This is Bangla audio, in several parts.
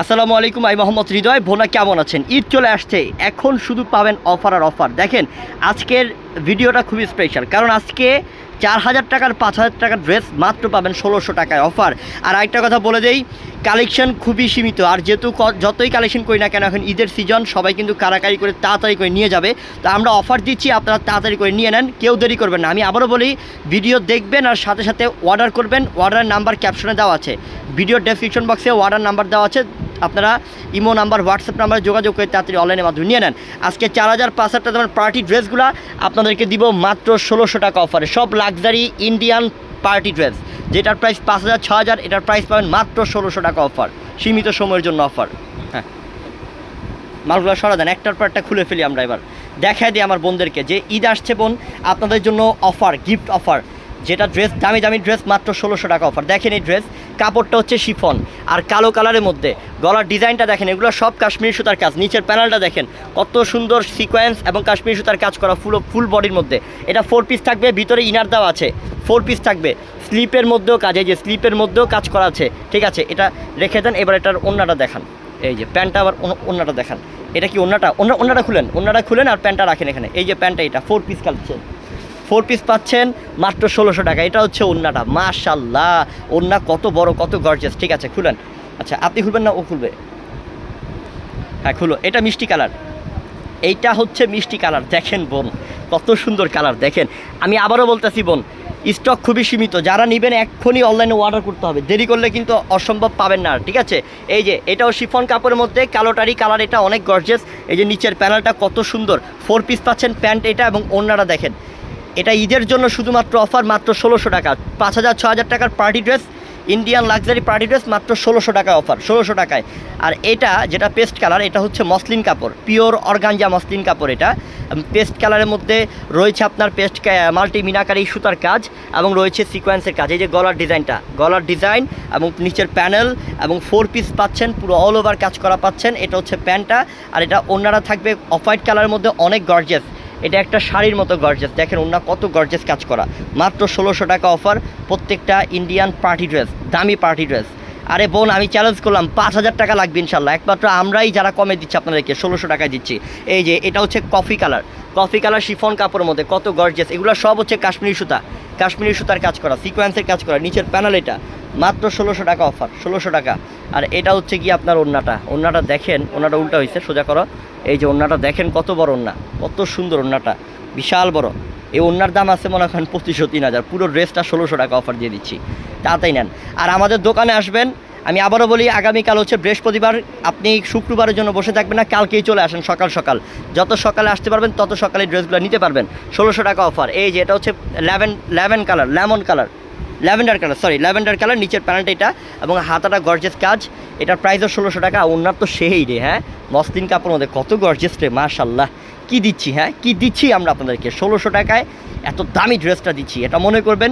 আসসালামু আলাইকুম, আমি মোহাম্মদ হৃদয়। ভোনা কেমন আছেন? ঈদ চলে আসছে। এখন শুধু পাবেন অফার আর অফার। দেখেন, আজকের ভিডিওটা খুবই স্পেশাল কারণ আজকে চার হাজার টাকার, পাঁচ হাজার টাকার ড্রেস মাত্র পাবেন ষোলোশো টাকায় অফার। আর আরেকটা কথা বলে দেই কালেকশন খুবই সীমিত। আর যেহেতু যতই কালেকশন করি না কেন, এখন ঈদের সিজন সবাই কিন্তু কারাকারি করে তাড়াতাড়ি করে নিয়ে যাবে। তো আমরা অফার দিচ্ছি, আপনারা তাড়াতাড়ি করে নিয়ে নেন। কেউ দেরি করবেন না। আমি আবারও বলি ভিডিও দেখবেন আর সাথে সাথে অর্ডার করবেন। অর্ডার নাম্বার ক্যাপশনে দেওয়া আছে। ভিডিও ডেসক্রিপশন বক্সে অর্ডার নাম্বার দেওয়া আছে। আপনারা ইমো নাম্বার, হোয়াটসঅ্যাপ নাম্বারে যোগাযোগ করে তাড়াতাড়ি অনলাইনের মাধ্যমে নিয়ে নেন। আজকে চার হাজার পাঁচ হাজার টাকা পার্টি ড্রেসগুলো আপনাদেরকে দিব মাত্র ষোলোশো টাকা অফারে সব লাক্সারি ইন্ডিয়ান পার্টি ড্রেস যেটার প্রাইস পাঁচ হাজার, ছ হাজার, এটার প্রাইস পাবেন মাত্র ষোলোশো টাকা অফার সীমিত সময়ের জন্য অফার হ্যাঁ। মালগুলো সরা দেন, একটার পর একটা খুলে ফেলি আমরা এবার। দেখাই দিই আমার বোনদেরকে যে ঈদ আসছে বোন, আপনাদের জন্য অফার গিফট অফার যেটা ড্রেস দামি দামি ড্রেস মাত্র ষোলোশো টাকা অফার দেখেন এই ড্রেস কাপড়টা হচ্ছে শিফন আর কালো কালারের মধ্যে। গলার ডিজাইনটা দেখেন, এগুলো সব কাশ্মীরি সুতার কাজ। নিচের প্যানেলটা দেখেন, কত সুন্দর সিকোয়েন্স এবং কাশ্মীরি সুতার কাজ করা ফুল ফুল বডির মধ্যে। এটা ফোর পিস থাকবে, ভিতরে ইনার দেওয়া আছে। ফোর পিস থাকবে স্লিপের মধ্যেও কাজ, এই যে স্লিপের মধ্যেও কাজ করা আছে। ঠিক আছে, এটা রেখে দেন, এবার এটার অন্যটা দেখান। এই যে প্যান্টটা আবার অন্য- অন্যটা দেখান। এটা কি অন্যটা অন্য অন্যটা খুলেন অন্যটা খুলেন আর প্যান্টটা রাখেন এখানে। এই যে প্যান্টটা এটা ফোর পিস কালছে ফোর পিস পাচ্ছেন মাত্র ষোলোশো টাকা। এটা হচ্ছে ওন্নাটা। মাশাল্লাহ, ওন্না কত বড়, কত গর্জেস ঠিক আছে, খুলেন। আচ্ছা আপনি খুলবেন না ও খুলবে? হ্যাঁ খুলো। এটা মিষ্টি কালার। এইটা হচ্ছে মিষ্টি কালার। দেখেন বোন, কত সুন্দর কালার, দেখেন। আমি আবারও বলতেছি বোন স্টক খুবই সীমিত। যারা নেবেন এক্ষুনি অনলাইনে অর্ডার করতে হবে। দেরি করলে কিন্তু অসম্ভব পাবেন না ঠিক আছে? এই যে, এটাও শিফন কাপড়ের মধ্যে, কালোটারি কালার, এটা অনেক গর্জেস এই যে, নিচের প্যানেলটা কত সুন্দর। ফোর পিস পাচ্ছেন প্যান্ট এটা এবং অন্যরা দেখেন। এটা ঈদের জন্য শুধুমাত্র অফার, মাত্র ষোলোশো টাকা। পাঁচ হাজার, ছ হাজার টাকার party dress, Indian luxury party dress, মাত্র ষোলোশো টাকা অফার, ষোলোশো টাকায়। আর এটা যেটা পেস্ট কালার, এটা হচ্ছে মসলিন কাপড়, পিওর অর্গানজা মসলিন কাপড় এটা। পেস্ট কালারের মধ্যে রয়েছে আপনার পেস্ট মাল্টি মিনাকারি সুতার কাজ এবং রয়েছে সিকোয়েন্সের কাজ, এই যে গলার ডিজাইনটা, গলার ডিজাইন এবং নিচের প্যানেল এবং ফোর পিস পাচ্ছেন, পুরো অল ওভার কাজ করা পাচ্ছেন, এটা হচ্ছে প্যান্টটা। আর এটা অন্যরা থাকবে অফ হোয়াইট কালারের মধ্যে, অনেক গর্জেস এটা একটা শাড়ির মতো গর্জেস দেখেন ওনা কত গর্জেস কাজ করা। মাত্র ষোলোশো টাকা অফার প্রত্যেকটা ইন্ডিয়ান পার্টি ড্রেস দামি পার্টি ড্রেস আরে বোন, আমি চ্যালেঞ্জ করলাম, পাঁচ হাজার টাকা লাগবে ইনশাল্লাহ। একমাত্র আমরাই যারা কমে দিচ্ছি আপনাদেরকে, ষোলোশো টাকায় দিচ্ছি। এই যে, এটা হচ্ছে coffee colour coffee colour chiffon কাপড়ের মধ্যে কত গর্জেস এগুলো সব হচ্ছে কাশ্মীরি সুতা। কাশ্মীরি সুতার কাজ করা সিকোয়েন্সের কাজ করা, নিচের প্যানেল এটা। মাত্র ষোলোশো টাকা অফার ষোলোশো টাকা। আর এটা হচ্ছে কি আপনার ওন্নাটা। ওন্নাটা দেখেন, ওন্নাটা উল্টা হয়েছে সোজা করো। এই যে ওন্নাটা দেখেন কত বড় ওন্না, কত সুন্দর ওন্নাটা, বিশাল বড়। এই ওন্নার দাম আছে মনে করেন পঁচিশশো, তিন হাজার। পুরো ড্রেসটা ষোলোশো টাকা অফার দিয়ে দিচ্ছি। তাড়াতাড়ি নেন। আর আমাদের দোকানে আসবেন, আমি আবারও বলি, আগামীকাল হচ্ছে বৃহস্পতিবার। আপনি শুক্রবারের জন্য বসে থাকবেন না, কালকেই চলে আসেন সকাল সকাল। যত সকালে আসতে পারবেন, তত সকালে ড্রেসগুলো নিতে পারবেন। ষোলোশো টাকা অফার এই যে এটা হচ্ছে ল্যাভেন ল্যাভেন colour lemon colour lavender colour sorry lavender colour, নিচের প্যানেলটা এটা, এবং হাতাটা গর্জেস কাজ। এটার প্রাইসও ষোলোশো টাকা ওনার তো সেই রে হ্যাঁ? মসলিন কাপড় মধ্যে, কত গর্জেস রে মাশাল্লাহ কী দিচ্ছি হ্যাঁ? কি দিচ্ছি আমরা আপনাদেরকে? ষোলোশো টাকায় এত দামি ড্রেসটা দিচ্ছি, এটা মনে করবেন,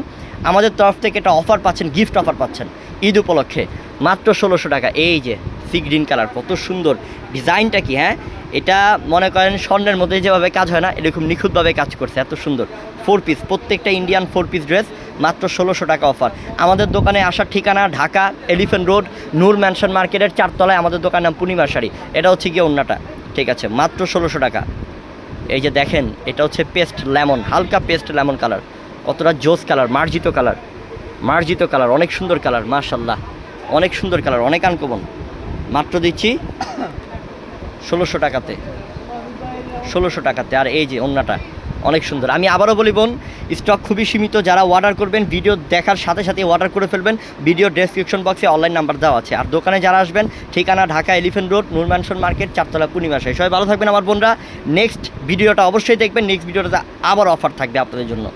আমাদের তরফ থেকে এটা অফার পাচ্ছেন গিফট অফার পাচ্ছেন, ঈদ উপলক্ষে। মাত্র ষোলোশো টাকা, এই যে সি গ্রিন কালার কত সুন্দর। ডিজাইনটা কি হ্যাঁ? এটা মনে করেন স্বর্ণের মধ্যে যেভাবে কাজ হয় না, এরকম নিখুঁতভাবে কাজ করছে, এত সুন্দর। ফোর পিস প্রত্যেকটা ইন্ডিয়ান ফোর পিস ড্রেস মাত্র ষোলোশো টাকা অফার আমাদের দোকানে আসার ঠিকানা Dhaka Elephant Road Noor mansion মার্কেটের চারতলায় আমাদের দোকানের নাম পূর্ণিমা শাড়ি। এটা হচ্ছে গিয়ে অন্যটা ঠিক আছে, মাত্র ষোলোশো টাকা। এই যে দেখেন, এটা হচ্ছে পেস্ট লেমন হালকা পেস্ট লেমন কালার কতটা জোস কালার মার্জিত কালার মার্জিত কালার অনেক সুন্দর কালার মার্শাল্লাহ অনেক সুন্দর কালার অনেক আনকমন। মাত্র দিচ্ছি ষোলোশো টাকাতে। ষোলোশো টাকাতে। আর এই যে অন্যটা অনেক সুন্দর। আমি আবারও বলি, বোন স্টক খুবই সীমিত। যারা অর্ডার করবেন ভিডিও দেখার সাথে সাথে অর্ডার করে ফেলবেন। ভিডিও ডেসক্রিপশন বক্সে অনলাইন নাম্বার দেওয়া আছে। আর দোকানে যারা আসবেন, ঠিকানা Dhaka Elephant Road Noor mansion market চারতলা পূর্ণিমা সাই সবাই ভালো থাকবেন আমার বোনরা। নেক্সট ভিডিওটা অবশ্যই দেখবেন। নেক্সট ভিডিওটাতে আবার অফার থাকবে আপনাদের জন্য।